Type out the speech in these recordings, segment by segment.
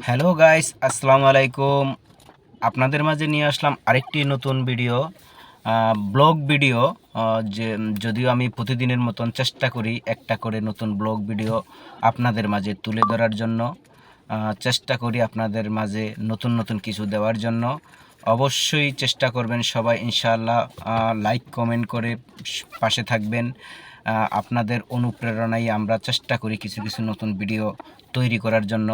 Hello guys আসসালামু আলাইকুম আপনাদের মাঝে নিয়ে আসলাম আরেকটি নতুন ভিডিও ব্লগ ভিডিও যে, যদিও আমি প্রতিদিনের মতন চেষ্টা করি একটা করে নতুন ব্লগ ভিডিও আপনাদের মাঝে তুলে ধরার জন্য চেষ্টা করি আপনাদের মাঝে নতুন নতুন কিছু দেওয়ার জন্য। অবশ্যই চেষ্টা করবেন সবাই, ইনশাআল্লাহ লাইক কমেন্ট করে পাশে থাকবেন। আপনাদের অনুপ্রেরণায় আমরা চেষ্টা করি কিছু কিছু নতুন ভিডিও তৈরি করার জন্য।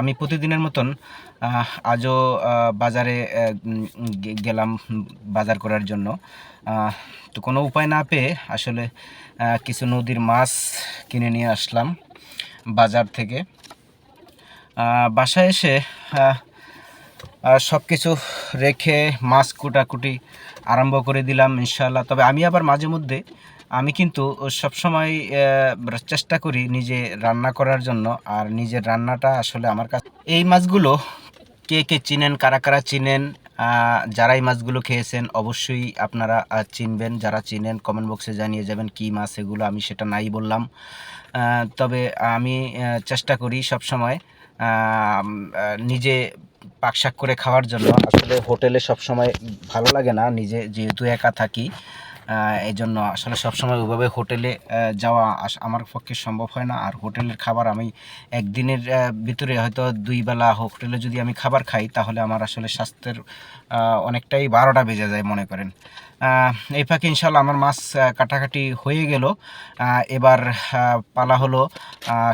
আমি প্রতিদিনের মতন আজও বাজারে গেলাম বাজার করার জন্য। তো কোনো উপায় না পেয়ে আসলে কিছু নদীর মাছ কিনে নিয়ে আসলাম বাজার থেকে। বাসায় এসে সব কিছু রেখে মাছ কুটাকুটি আরম্ভ করে দিলাম ইনশাল্লাহ তবে আমি আবার মাঝে মধ্যে আমি কিন্তু সবসময় চেষ্টা করি নিজে রান্না করার জন্য। আর নিজের রান্নাটা আসলে আমার কাছে এই মাছগুলো কে কে চিনেন কারা কারা চিনেন যারা এই মাছগুলো খেয়েছেন অবশ্যই আপনারা চিনবেন। যারা চিনেন কমেন্ট বক্সে জানিয়ে যাবেন কি মাছ এগুলো আমি সেটা নাই বললাম। তবে আমি চেষ্টা করি সবসময় আহ, আহ, নিজে পাকশাক করে খাওয়ার জন্য। আসলে হোটেলে সবসময় ভালো লাগে না নিজে যেহেতু একা থাকি। এই জন্য আসলে সবসময় ওইভাবে হোটেলে যাওয়া আমার পক্ষে সম্ভব হয় না। আর হোটেলের খাবার আমি একদিনের ভিতরে হয়তো দুই বেলা হোটেলে যদি আমি খাবার খাই, তাহলে আমার আসলে স্বাস্থ্যের অনেকটাই বারোটা বেজে যায় মনে করেন। এই ফাঁকে ইনশাল্লাহ আমার মাছ কাটাকাটি হয়ে গেল। এবার পালা হলো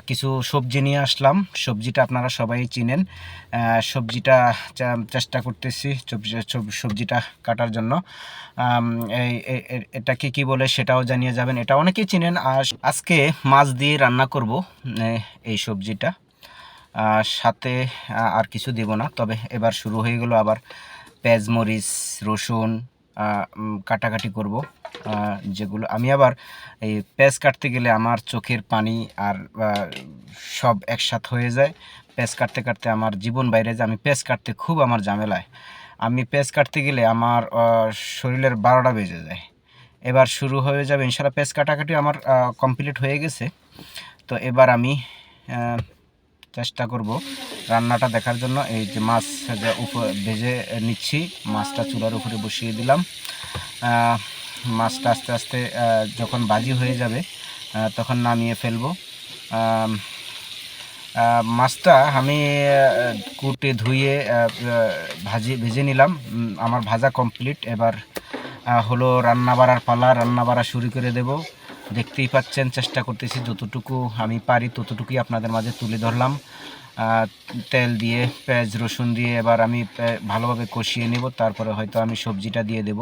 কিছু সবজি নিয়ে আসলাম। সবজিটা আপনারা সবাই চিনেন। সবজিটা চেষ্টা করতেছি সবজি সবজিটা কাটার জন্য। এটাকে কি বলে সেটাও জানিয়ে যাবেন। এটা অনেকেই চিনেন। আর আজকে মাছ দিয়ে রান্না করব এই সবজিটা। সাথে আর কিছু দেব না। তবে এবার শুরু হয়ে গেল আবার পেঁয়াজ, মরিচ, রসুন কাটাকাটি করব। যেগুলো আমি আবার এই পেঁয়াজ কাটতে গেলে আমার চোখের পানি আর সব একসাথ হয়ে যায়। পেঁয়াজ কাটতে কাটতে আমার জীবন বাইরে যায়। আমি পেঁয়াজ কাটতে খুব আমার ঝামেলায়। আমি পেঁয়াজ কাটতে গেলে আমার শরীরের বারোটা বেজে যায়। এবার শুরু হয়ে যাবে ইনশাল্লাহ পেঁয়াজ কাটাকাটি আমার কমপ্লিট হয়ে গেছে। তো এবার আমি চেষ্টা করব। রান্নাটা দেখার জন্য এই যে মাছ ভেজে নিচ্ছি, মাছটা চুলার উপরে বসিয়ে দিলাম। মাছটা আস্তে আস্তে যখন বাজি হয়ে যাবে তখন নামিয়ে ফেলব। মাছটা আমি কুটে ধুয়ে ভাজি, ভেজে নিলাম। আমার ভাজা কমপ্লিট। এবার হলো রান্না বাড়ার পালা, রান্না বাড়া শুরু করে দেব। দেখতেই পাচ্ছেন, চেষ্টা করতেছি যতটুকু আমি পারি, ততটুকুই আপনাদের মাঝে তুলে ধরলাম। তেল দিয়ে, পেঁয়াজ, রসুন দিয়ে এবার আমি ভালোভাবে কষিয়ে নেব। তারপরে হয়তো আমি সবজিটা দিয়ে দেব।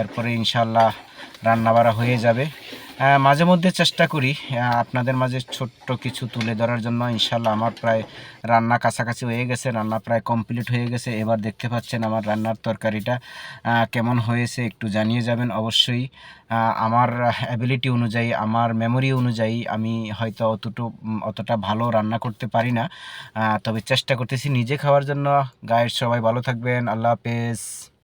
এরপরে ইনশাল্লাহ রান্না বাড়া হয়ে যাবে। মাঝে মধ্যে চেষ্টা করি আপনাদের মাঝে ছোট্ট কিছু তুলে ধরার জন্য। ইনশাল্লাহ আমার প্রায় রান্না কাছাকাছি হয়ে গেছে, রান্না প্রায় কমপ্লিট হয়ে গেছে। এবার দেখতে পাচ্ছেন আমার রান্নার তরকারিটা কেমন হয়েছে একটু জানিয়ে যাবেন অবশ্যই। আমার অ্যাবিলিটি অনুযায়ী, আমার মেমোরি অনুযায়ী আমি হয়তো অতটুকু অতটা ভালো রান্না করতে পারি না। তবে চেষ্টা করতেছি নিজে খাওয়ার জন্য। গায়ের সবাই ভালো থাকবেন। আল্লাহ হাফেজ।